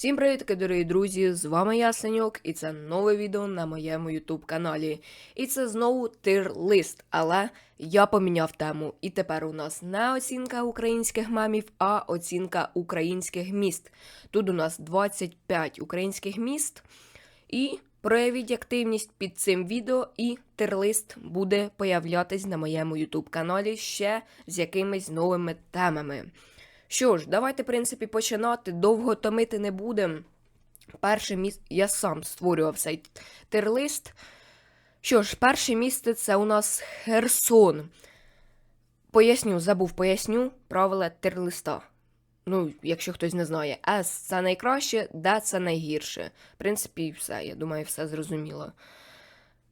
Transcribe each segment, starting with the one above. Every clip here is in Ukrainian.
Всім привіт, дорогі друзі! З вами я Саньок, і це нове відео на моєму YouTube каналі. І це знову тир-лист, але я поміняв тему. І тепер у нас не оцінка українських мемів, а оцінка українських міст. Тут у нас 25 українських міст. І проявіть активність під цим відео, і тир-лист буде появлятись на моєму YouTube каналі ще з якимись новими темами. Що ж, давайте, в принципі, починати. Довго томити не будемо. Перше місце. Я сам створював цей тирлист. Що ж, перше місце це у нас Херсон. Поясню, забув, поясню правила тирлиста. Ну, якщо хтось не знає, С це найкраще, Д це найгірше. В принципі, все, я думаю, все зрозуміло.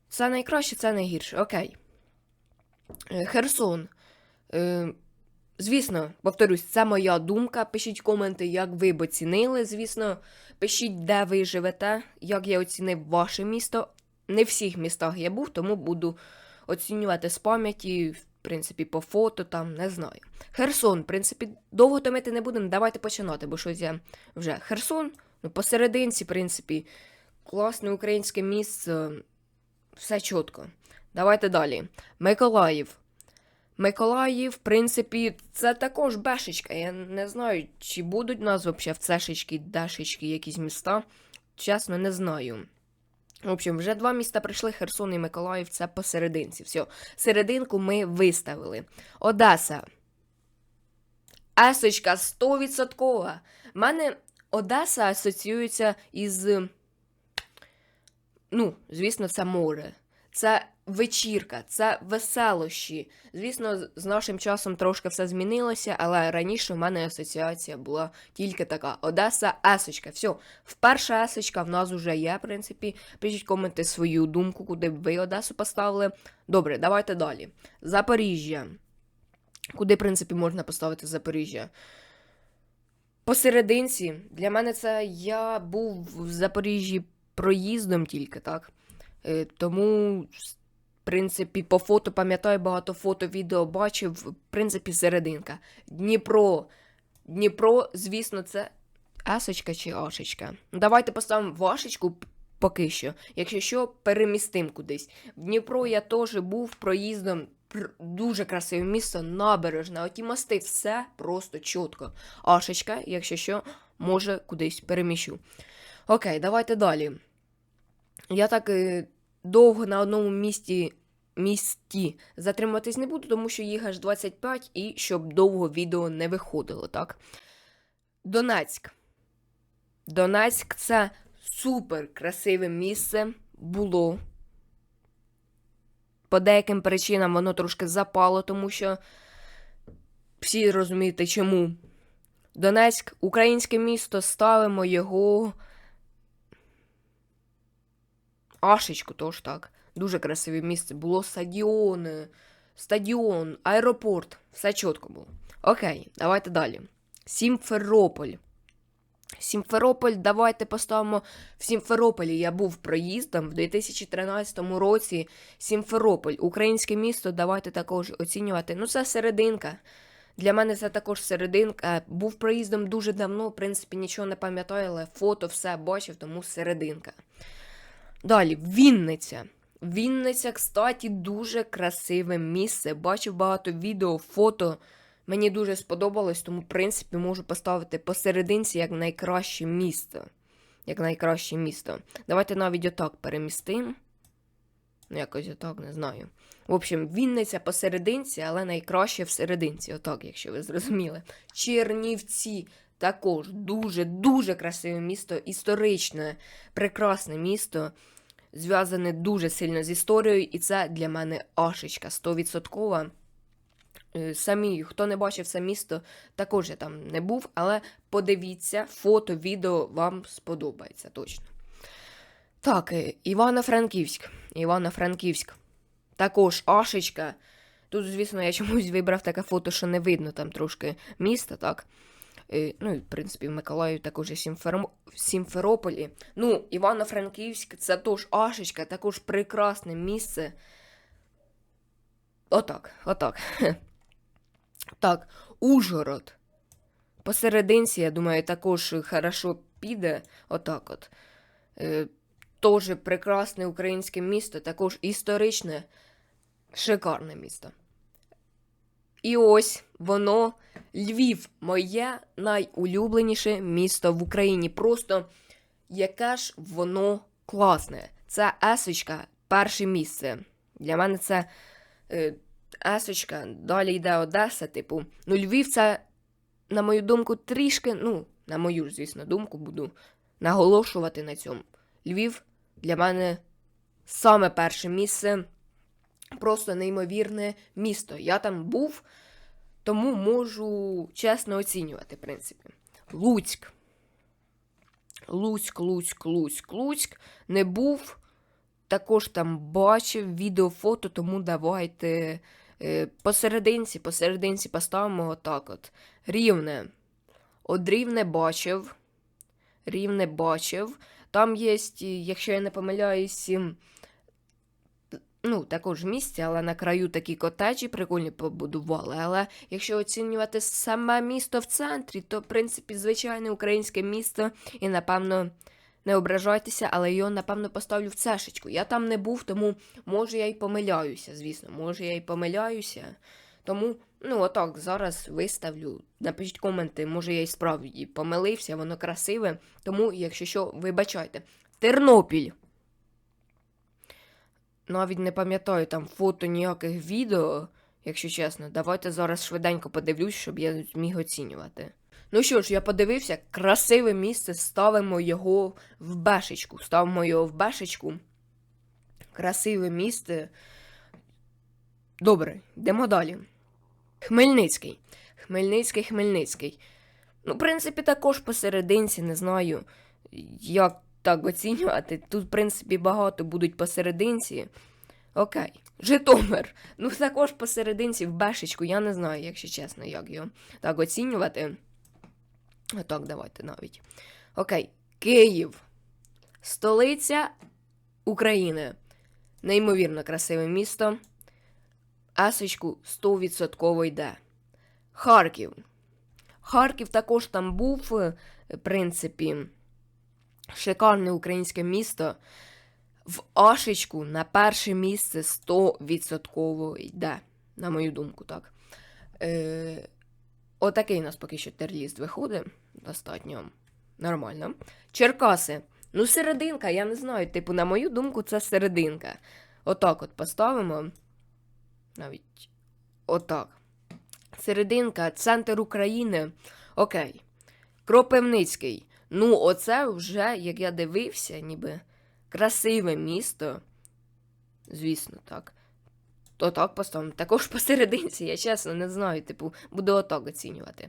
Це найкраще, це найгірше. Окей. Е, Херсон. Звісно, повторюсь, це моя думка. Пишіть коменти, як ви б оцінили. Звісно, пишіть, де ви живете, як я оцінив ваше місто. Не в всіх містах я був, тому буду оцінювати з пам'яті, в принципі, по фото там, не знаю. Херсон, в принципі, довго томити не будемо. Давайте починати, бо щось я вже Херсон, ну, посерединці, в принципі, класне українське місце, все чітко. Давайте далі. Миколаїв. Миколаїв, в принципі, це також бешечка. Я не знаю, чи будуть у нас взагалі в цешечки, дешечки якісь міста. Чесно, не знаю. В общем, вже два міста прийшли, Херсон і Миколаїв, це посерединці. Все, серединку ми виставили. Одеса. Есочка 100%. У мене Одеса асоціюється із. Ну, звісно, це море. Це вечірка, це веселощі. Звісно, з- нашим часом трошки все змінилося, але раніше в мене асоціація була тільки така: Одеса, есочка. Все, вперше есочка в нас вже є, в принципі. Пишіть коменти свою думку, куди б ви Одесу поставили. Добре, давайте далі. Запоріжжя. Куди, в принципі, можна поставити Запоріжжя? Посерединці, для мене це я був в Запоріжжі проїздом тільки, так? Е, тому, принципі, по фото пам'ятаю, багато фото, відео бачив. В принципі, серединка. Дніпро. Дніпро, звісно, це есочка чи ашечка. Давайте поставимо вашечку поки що. Якщо що, перемістим кудись. В Дніпро я теж був проїздом. Дуже красиве місто, набережна, оті мости, все просто чітко. Ашечка, якщо що, може кудись переміщу. Окей, давайте далі. Я так е, довго на одному місці, місті затриматись не буду, тому що їх аж 25 і щоб довго відео не виходило, так? Донецьк. Донецьк це супер красиве місце було. По деяким причинам воно трошки запало, тому що всі розумієте чому. Донецьк, українське місто, ставимо його Ашечку тож так. Дуже красиве місце. Було стадіони, стадіон, аеропорт. Все чітко було. Окей, давайте далі. Сімферополь. Сімферополь, давайте поставимо в Сімферополі. Я був проїздом в 2013 році. Сімферополь, українське місто, давайте також оцінювати. Ну, це серединка. Для мене це також серединка. Був проїздом дуже давно, в принципі, нічого не пам'ятаю, але фото все бачив, тому серединка. Далі, Вінниця. Вінниця, кстати, дуже красиве місце. Бачив багато відео, фото. Мені дуже сподобалось, тому, в принципі, можу поставити посерединці як найкраще місто. Як найкраще місто. Давайте навіть отак перемістимо. Ну, якось отак, не знаю. В общем, Вінниця посерединці, але найкраще всерединці, отак, якщо ви зрозуміли. Чернівці також дуже-дуже красиве місто, історичне, прекрасне місто, зв'язане дуже сильно з історією, і це для мене ашечка 100%. Е, Самі, хто не бачив це місто, також я там не був, але подивіться, фото, відео вам сподобається точно. Так, е, Івано-Франківськ. Івано-Франківськ. Також Ашечка. Тут, звісно, я чомусь вибрав таке фото, що не видно там трошки міста, так. Е, Ну, і, в принципі, в Миколаїві також і Сімферо... Сімферополі. Ну, Івано-Франківськ це тож Ашечка, також прекрасне місце. Отак, отак. Так, Ужгород. Посерединці, я думаю, також хорошо піде. Отак от. Е, Тоже прекрасне українське місто, також історичне, шикарне місто. І ось воно, Львів, моє найулюбленіше місто в Україні. Просто яке ж воно класне. Це Есочка, перше місце. Для мене це е, Есочка, далі йде Одеса, типу. Ну, Львів це, на мою думку, трішки, ну, на мою звісно, думку, буду наголошувати на цьому. Львів для мене саме перше місце. Просто неймовірне місто. Я там був, тому можу чесно оцінювати, в принципі. Луцьк. Луцьк, Луцьк, Луцьк, Луцьк. Не був. Також там бачив відео, фото, тому давайте е, посерединці, посерединці поставимо отак от. Рівне. От рівне бачив. Рівне бачив. Там є, якщо я не помиляюсь, ну, також місце, але на краю такі котеджі прикольні побудували. Але якщо оцінювати саме місто в центрі, то, в принципі, звичайне українське місто, і, напевно, не ображайтеся, але його, напевно, поставлю в цешечку. Я там не був, тому може я й помиляюся, звісно, може я й помиляюся. Тому, ну, отак, зараз виставлю. Напишіть коменти, може я й справді помилився, воно красиве. Тому, якщо що, вибачайте. Тернопіль. Навіть не пам'ятаю там фото ніяких відео, якщо чесно. Давайте зараз швиденько подивлюсь, щоб я зміг оцінювати. Ну що ж, я подивився, красиве місце, ставимо його в бешечку. Ставимо його в бешечку. Красиве місце. Добре, йдемо далі. Хмельницький. Хмельницький, Хмельницький. Ну, в принципі, також посерединці, не знаю, як так оцінювати. Тут, в принципі, багато будуть посерединці. Окей. Житомир. Ну, також посерединці в бешечку. Я не знаю, якщо чесно, як його так оцінювати. Так, давайте навіть. Окей. Київ. Столиця України. Неймовірно красиве місто. Есочку 100% йде. Харків. Харків також там був, е, в принципі, шикарне українське місто. В Ашечку на перше місце 100% йде, на мою думку, так. Е, Отакий у нас поки що терліст виходить. Достатньо нормально. Черкаси. Ну, серединка, я не знаю. Типу, на мою думку, це серединка. Отак от поставимо. Навіть отак. Серединка, центр України. Окей. Кропивницький. Ну, оце вже, як я дивився, ніби красиве місто. Звісно, так. То так поставимо. Також посерединці, я чесно не знаю, типу, буду отак оцінювати.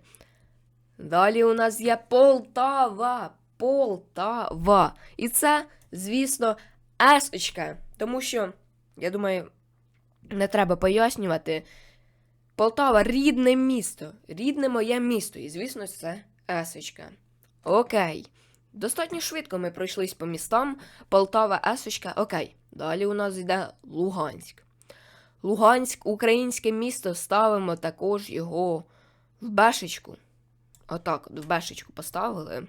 Далі у нас є Полтава. Полтава. І це, звісно, есочка. Тому що, я думаю, не треба пояснювати. Полтава рідне місто. Рідне моє місто. І, звісно, це есочка. Окей. Достатньо швидко ми пройшлись по містам. Полтава, Есочка, окей. Далі у нас йде Луганськ. Луганськ, українське місто, ставимо також його в бешечку. Отак, в бешечку поставили.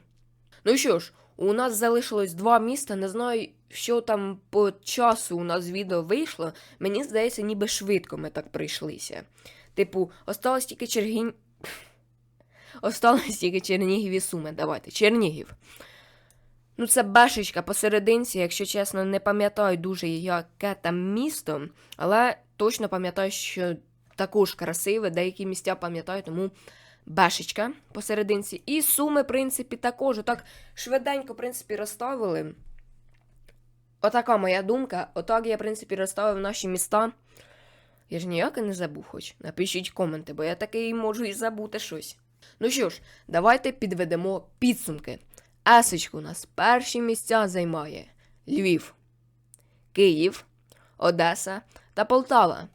Ну що ж, у нас залишилось два міста. Не знаю, що там по часу у нас відео вийшло. Мені здається, ніби швидко ми так прийшлися. Типу, осталось тільки Чергінь. Осталось тільки Чернігів і Суми. Давайте, Чернігів. Ну, це бешечка посерединці, якщо чесно, не пам'ятаю дуже, яке там місто, але точно пам'ятаю, що також красиве, деякі місця пам'ятаю, тому бешечка посерединці. І суми, в принципі, також. Отак швиденько, в принципі, розставили. Отака моя думка. Отак я, в принципі, розставив наші міста. Я ж ніяк не забув хоч. Напишіть коменти, бо я такий можу і забути щось. Ну що ж, давайте підведемо підсумки. Есочку у нас перші місця займає Львів, Київ, Одеса та Полтава,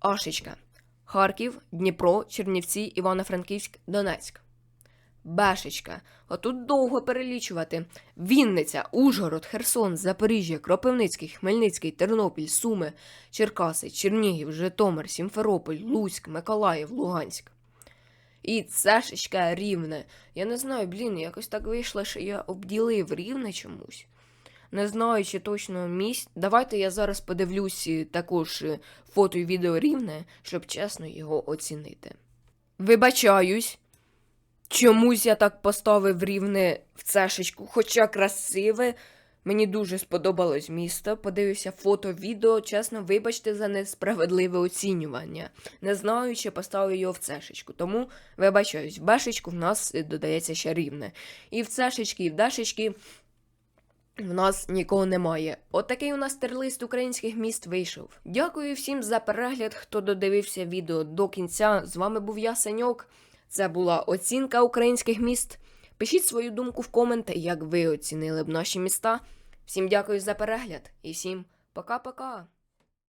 Ашечка, Харків, Дніпро, Чернівці, Івано-Франківськ, Донецьк. Бешечка. Отут довго перелічувати. Вінниця, Ужгород, Херсон, Запоріжжя, Кропивницький, Хмельницький, Тернопіль, Суми, Черкаси, Чернігів, Житомир, Сімферополь, Луцьк, Миколаїв, Луганськ. І цешечка рівне. Я не знаю, блін, якось так вийшло, що я обділив рівне чомусь. Не знаю, чи точно місць. Давайте я зараз подивлюсь е, також е, фото і відео рівне, щоб чесно його оцінити. Вибачаюсь. Чомусь я так поставив рівне в цешечку, хоча красиве. Мені дуже сподобалось місто. Подивився фото, відео. Чесно, вибачте за несправедливе оцінювання. Не знаю, чи поставив його в цешечку. Тому вибачаюсь, в бешечку в нас е, додається ще рівне. І в цешечки, і в дашечки в нас нікого немає. Отакий у нас терлист українських міст вийшов. Дякую всім за перегляд, хто додивився відео до кінця. З вами був я, Саньок. Це була оцінка українських міст. Пишіть свою думку в коменти, як ви оцінили б наші міста. Всім дякую за перегляд і всім пока-пока.